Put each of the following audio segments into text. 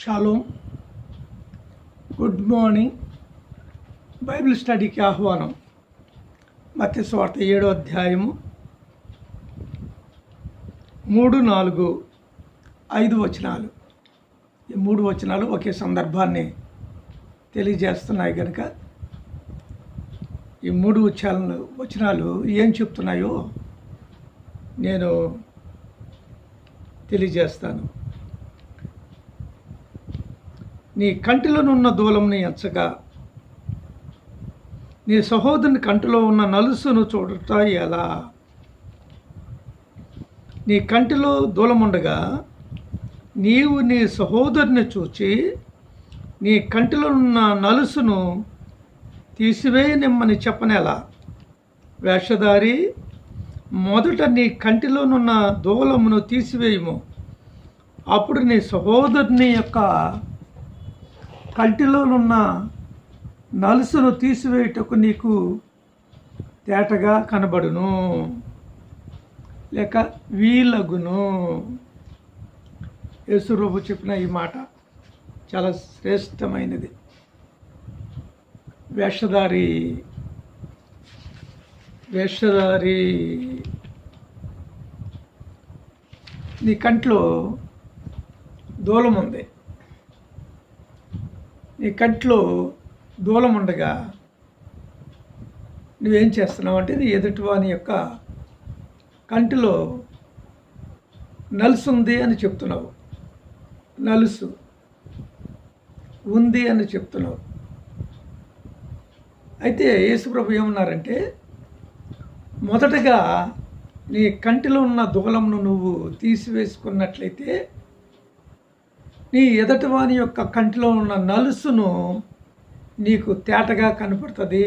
Shalom good morning Bible స్టడీకి ఆహ్వానం. మత్స్య స్వార్థ ఏడో అధ్యాయము మూడు నాలుగు ఐదు వచనాలు. ఈ మూడు వచనాలు ఒకే సందర్భాన్ని తెలియజేస్తున్నాయి కనుక ఈ మూడు వచనాలు వచనాలు ఏం చెప్తున్నాయో నేను తెలియజేస్తాను. నీ కంటిలోనున్న దూలంని ఎంచగా. నీ సహోదరుని కంటిలో ఉన్న నలుసును చూడట ఎలా? నీ కంటిలో దూలముండగా నీవు నీ సహోదరుని చూచి నీ కంటిలో ఉన్న నలుసును తీసివేయనిమ్మని చెప్పనేలా? వేషధారి మొదట నీ కంటిలోనున్న దూలమును తీసివేయము. అప్పుడు నీ సహోదరుని యొక్క కంటిలోనున్న నలుసును తీసివేయుటకు నీకు తేటగా కనబడును. లేక వీలగును. యేసురూపు చెప్పిన ఈ మాట చాలా శ్రేష్టమైనది. వేషధారి వేషధారి నీ కంట్లో దూలం ఉంది నీ కంట్లో దూలం ఉండగా నువ్వేం చేస్తున్నావు అంటే నీ ఎదుటివాని యొక్క కంటిలో నలుసు ఉంది అని చెప్తున్నావు. నలుసు ఉంది అని చెప్తున్నావు. అయితే యేసుప్రభు ఏమన్నారంటే మొదటగా నీ కంటిలో ఉన్న దూలంను నువ్వు తీసివేసుకున్నట్లయితే నీ ఎదటివాని యొక్క కంటిలో ఉన్న నలుసును నీకు తేటగా కనపడుతుంది.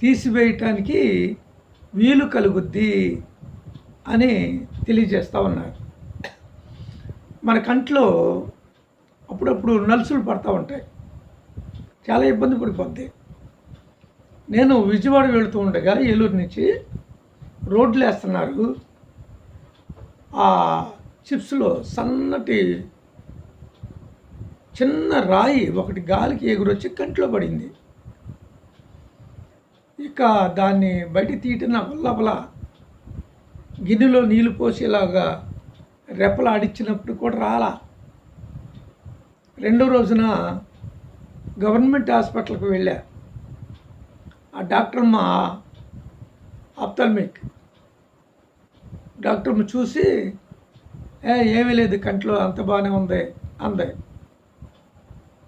తీసివేయటానికి వీలు కలుగుద్ది అని తెలియజేస్తూ ఉన్నారు. మన కంట్లో అప్పుడప్పుడు నలుసులు పడతా ఉంటాయి. చాలా ఇబ్బంది పడిపోద్ది. నేను విజయవాడ వెళుతూ ఉండగా ఏలూరు నుంచి రోడ్లు వేస్తున్నారు. చిప్స్లో సన్నటి చిన్న రాయి ఒకటి గాలికి ఎగురొచ్చి కంట్లో పడింది. ఇక దాన్ని బయట తీయటం నా గిన్నెలో నీళ్ళు పోసేలాగా రెప్పలాడిచ్చినప్పుడు కూడా రాలా. రెండో రోజున గవర్నమెంట్ హాస్పిటల్కి వెళ్ళా. ఆ డాక్టర్ మా ఆప్తల్మిక్. డాక్టర్ని చూసి ఏ ఏమీ లేదు కంట్లో అంత బాగానే ఉంది అంది.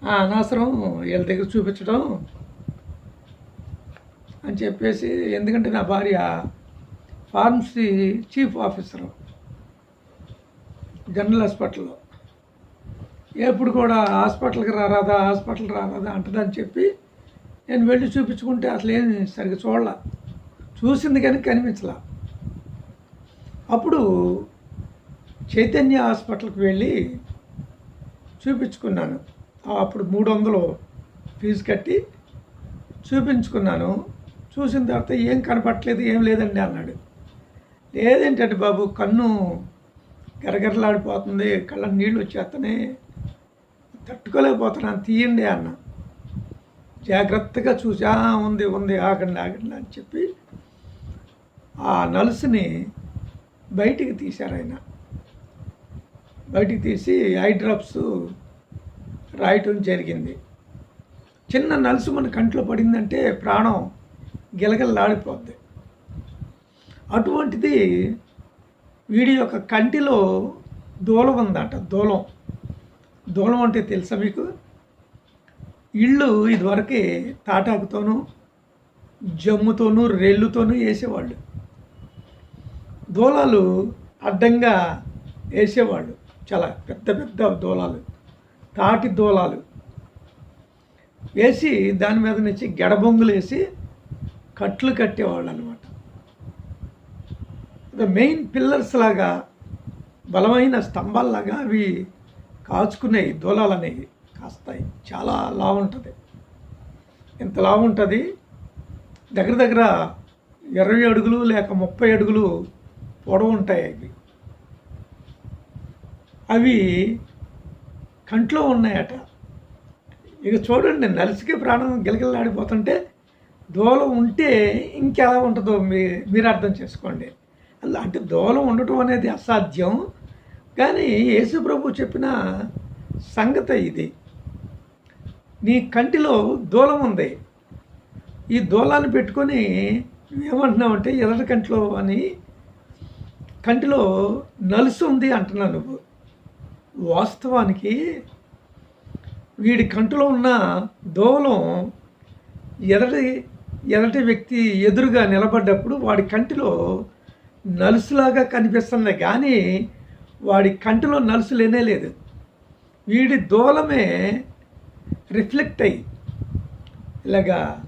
ఆ అనవసరం వీళ్ళ దగ్గర చూపించడం అని చెప్పేసి ఎందుకంటే నా భార్య ఫార్మసీ చీఫ్ ఆఫీసరు జనరల్ హాస్పిటల్లో. ఎప్పుడు కూడా హాస్పిటల్కి రారాదా హాస్పిటల్ రారాదా అంటదని చెప్పి నేను వెళ్ళి చూపించుకుంటే అసలు ఏం సరిగ్గా చూడాల. చూసింది కానీ కనిపించలా. అప్పుడు చైతన్య హాస్పిటల్కి వెళ్ళి చూపించుకున్నాను. అప్పుడు మూడు వందలు ఫీజు కట్టి చూపించుకున్నాను. చూసిన తర్వాత ఏం కనపట్లేదు ఏం లేదండి అన్నాడు. లేదేంటంటే బాబు కన్ను గరగరలాడిపోతుంది కళ్ళ నీళ్ళు వచ్చేస్తనే తట్టుకోలేకపోతున్నాను తీయండి అన్న. జాగ్రత్తగా చూసి ఉంది ఉంది ఆగండి ఆగండి అని చెప్పి ఆ నలుసుని బయటికి తీశారు ఆయన. బయటికి తీసి ఐ డ్రాప్స్ రాయటం జరిగింది. చిన్న నలుసు మన కంట్లో పడిందంటే ప్రాణం గిలగలలాడిపోద్ది. అటువంటిది వీడి యొక్క కంటిలో దూలం ఉందట దూలం. దూలం అంటే తెలుసా మీకు? ఇళ్ళు ఇదివరకే తాటాకుతోనూ జమ్ముతోనూ రెల్లుతోనూ వేసేవాళ్ళు. దూలాలు అడ్డంగా వేసేవాళ్ళు. చాలా పెద్ద పెద్ద దూలాలు తాటి దూలాలు వేసి దాని మీద నుంచి గెడబొంగులు వేసి కట్లు కట్టేవాళ్ళు అనమాట ద మెయిన్ పిల్లర్స్ లాగా బలమైన స్తంభాల్లాగా అవి కాచుకునేవి దూలాలు అనేవి కాస్తాయి. చాలా లావు ఉంటుంది ఇంత లావు ఉంటుంది దగ్గర దగ్గర ఇరవై అడుగులు లేక ముప్పై అడుగులు పొడవు ఉంటాయి అవి. అవి కంట్లో ఉన్నాయట. ఇక చూడండి నలిసికి ప్రాణం గిలగిలాడిపోతుంటే దూలం ఉంటే ఇంకెలా ఉంటుందో మీ మీరు అర్థం చేసుకోండి. అంటే దూలం ఉండటం అనేది అసాధ్యం కానీ యేసు ప్రభు చెప్పిన సంగతి ఇది. నీ కంటిలో దూలం ఉంది. ఈ దూలాన్ని పెట్టుకొని ఏమంటున్నావంటే ఎర్ర కంటిలో అని కంటిలో నలుసు ఉంది అంటున్నావు నువ్వు. వాస్తవానికి వీడి కంటిలో ఉన్న దోవలం ఎదటి ఎదటి వ్యక్తి ఎదురుగా నిలబడ్డప్పుడు వాడి కంటిలో నలుసులాగా కనిపిస్తుంది కానీ వాడి కంటిలో నలుసు లేనే లేదు. వీడి దూలమే రిఫ్లెక్ట్ అయ్యి ఇలాగా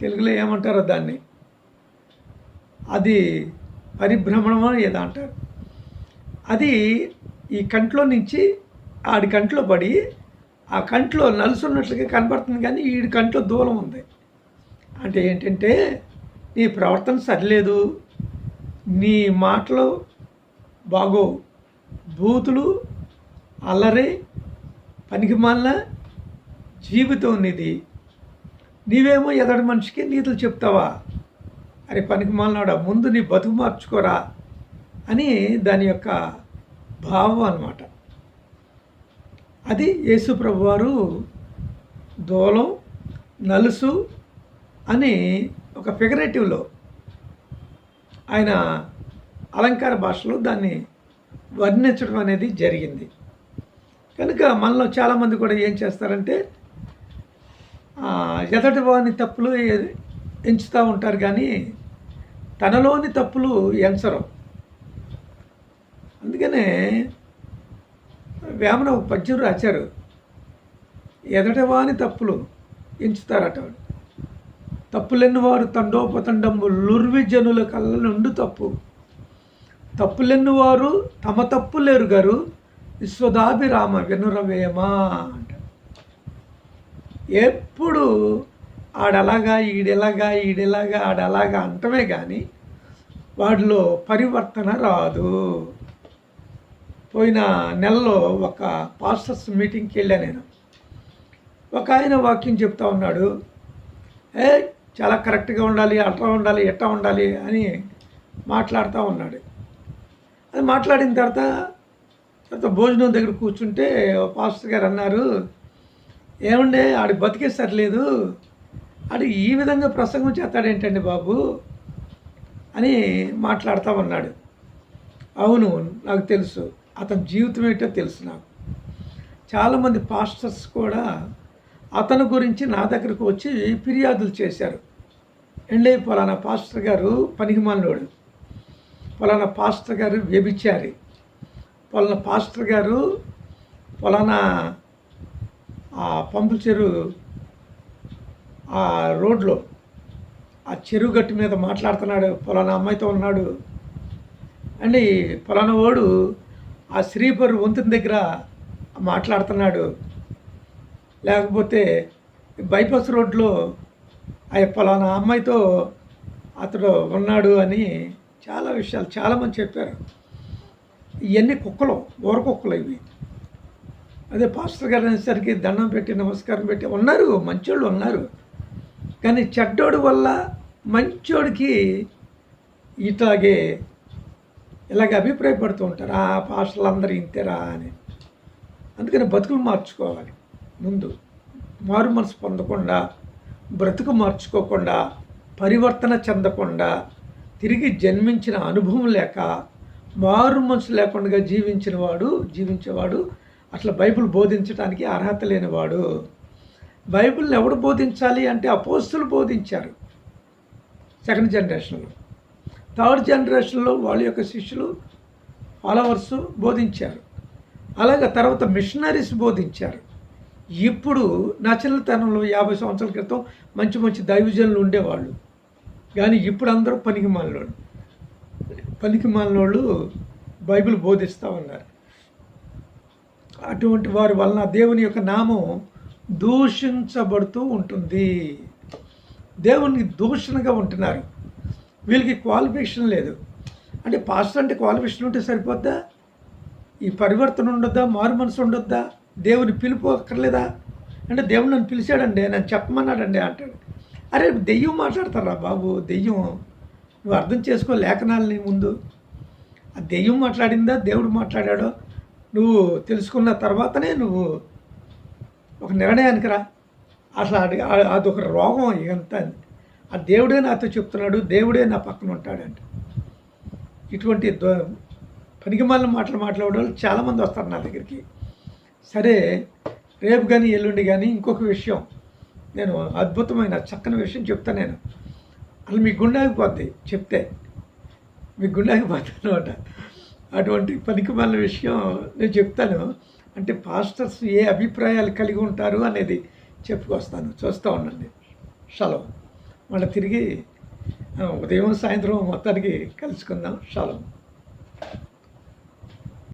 తెలుగులో ఏమంటారో దాన్ని? అది పరిభ్రమణం ఏదో అంటారు? అది ఈ కంట్లో నుంచి ఆడి కంట్లో పడి ఆ కంట్లో నలుసున్నట్లుగా కనబడుతుంది కానీ ఈడి కంట్లో దూలం ఉంది. అంటే ఏంటంటే నీ ప్రవర్తన సరిలేదు నీ మాటలు బాగో బూతులు అల్లరి పనికిమాల జీవితం నీది. నీవేమో ఎదటి మనిషికి నీతులు చెప్తావా? అరే పనికిమాలనాడా ముందు నీ బతుకు మార్చుకోరా అని దాని యొక్క భావం అన్నమాట. అది యేసు వారు దూలం నలుసు అని ఒక ఫిగరేటివ్లో ఆయన అలంకార భాషలో దాన్ని వర్ణించడం అనేది జరిగింది. కనుక మనలో చాలామంది కూడా ఏం చేస్తారంటే ఎదటి వాని తప్పులు ఎంచుతూ ఉంటారు కానీ తనలోని తప్పులు ఎంచరు. అందుకనే వేమన ఒక పద్యం రాశారు. ఎదటవాని తప్పులు ఎంచుతారట తప్పులేని వారు తండోపతండము లుర్వి జనుల కళ్ళ నుండి తప్పు. తప్పులేని వారు తమ తప్పులేరు గారు విశ్వదాభిరామ వినురవేమా అంట. ఎప్పుడు ఆడలాగా ఈడెలాగా ఈడెలాగా ఆడలాగా అంటమే కానీ వాడిలో పరివర్తన రాదు. పోయిన నెలలో ఒక పాస్టర్స్ మీటింగ్కి వెళ్ళా నేను. ఒక ఆయన వాక్యం చెప్తా ఉన్నాడు. ఏ చాలా కరెక్ట్గా ఉండాలి అట్లా ఉండాలి ఎట్లా ఉండాలి అని మాట్లాడుతూ ఉన్నాడు. అది మాట్లాడిన తర్వాత తర్వాత భోజనం దగ్గర కూర్చుంటే పాస్టర్ గారు అన్నారు ఏముండే ఆడి బతికే సరిలేదు ఆడు ఈ విధంగా ప్రసంగం చేస్తాడేంటండి బాబు? అని మాట్లాడుతూ ఉన్నాడు. అవును నాకు తెలుసు. అతని జీవితం ఏంటో తెలుసు నాకు. చాలామంది పాస్టర్స్ కూడా అతని గురించి నా దగ్గరకు వచ్చి ఫిర్యాదులు చేశారు. ఎండే పలానా పాస్టర్ గారు పనికిమాలినోడు పలానా పాస్టర్ గారు వ్యభిచారి. పలానా పాస్టర్ గారు పలానా ఆ పంపుల చెరువు ఆ రోడ్లో ఆ చెరువు గట్టు మీద మాట్లాడుతున్నాడు. పలానా అమ్మాయితో ఉన్నాడు. అండి పలానా వాడు ఆ శ్రీపర్ వంతుని దగ్గర మాట్లాడుతున్నాడు. లేకపోతే బైపాస్ రోడ్లో ఆ పలానా అమ్మాయితో అతడు ఉన్నాడు అని చాలా విషయాలు చాలామంది చెప్పారు. ఇవన్నీ కుక్కలు ఊర కుక్కలు ఇవి. అదే పాస్టర్ గారు అనేసరికి దండం పెట్టి నమస్కారం పెట్టి ఉన్నారు మంచోళ్ళు ఉన్నారు. కానీ చెడ్డోడు వల్ల మంచోడికి ఇట్లాగే ఇలాగ అభిప్రాయపడుతూ ఉంటారు ఆ పాస్టర్లు అందరూ ఇంతేరా అని. అందుకని బతుకులు మార్చుకోవాలి. ముందు మారు మనసు పొందకుండా బ్రతుకు మార్చుకోకుండా పరివర్తన చెందకుండా తిరిగి జన్మించిన అనుభవం లేక మారు మనసు లేకుండా జీవించిన వాడు జీవించేవాడు అట్లా బైబిల్ బోధించడానికి అర్హత లేనివాడు. బైబిల్ని ఎవడు బోధించాలి అంటే అపోస్తులు బోధించారు. సెకండ్ జనరేషన్లో. థర్డ్ జనరేషన్లో వాళ్ళ యొక్క శిష్యులు ఫాలోవర్స్ బోధించారు. అలాగే తర్వాత మిషనరీస్ బోధించారు. ఇప్పుడు నా చిన్నతనంలో యాభై సంవత్సరాల క్రితం మంచి మంచి దైవజనులు ఉండేవాళ్ళు. కానీ ఇప్పుడు అందరూ పనికి మాలినోళ్ళు. పనికి మాలినోళ్ళు బైబిల్ బోధిస్తూ ఉన్నారు. అటువంటి వారి వలన దేవుని యొక్క నామం దూషించబడుతూ ఉంటుంది. దేవుని దూషణగా ఉంటున్నారు. వీళ్ళకి క్వాలిఫికేషన్ లేదు. అంటే పాస్టర్ అంటే క్వాలిఫికేషన్ ఉంటే సరిపోద్దా? ఈ పరివర్తన ఉండొద్దా? మారు మనసు ఉండొద్దా? దేవుని పిలుపు అక్కర్లేదా? అంటే దేవుడు నన్ను పిలిచాడండి నన్ను చెప్పమన్నాడండి అంటాడు. అరే దెయ్యం మాట్లాడతారా బాబు? దెయ్యం నువ్వు అర్థం చేసుకో లేఖనాలని ముందు. ఆ దెయ్యం మాట్లాడిందా? దేవుడు మాట్లాడాడో? నువ్వు తెలుసుకున్న తర్వాతనే నువ్వు ఒక నిర్ణయానికి రా. అసలు అది అదొక రోగం ఎంత ఆ దేవుడే నాతో చెప్తున్నాడు దేవుడే నా పక్కన ఉంటాడంట. ఇటువంటి దో పనికిమాలిన మాటలు మాట్లాడే వాళ్ళు చాలామంది వస్తారు నా దగ్గరికి. సరే రేపు కానీ ఎల్లుండి కానీ ఇంకొక విషయం. నేను అద్భుతమైన చక్కని విషయం చెప్తాను నేను. అసలు మీ గుండె చెప్తే. మీ గుండాకి ఆగిపోతుంది అనమాట అటువంటి పనికిమాలిన విషయం నేను చెప్తాను. అంటే పాస్టర్స్ ఏ అభిప్రాయాలు కలిగి ఉంటారు అనేది చెప్పుకొస్తాను. చూస్తూ ఉండండి. సెలవు మళ్ళీ తిరిగి ఉదయం సాయంత్రం మొత్తానికి కలుసుకుందాం. శాలం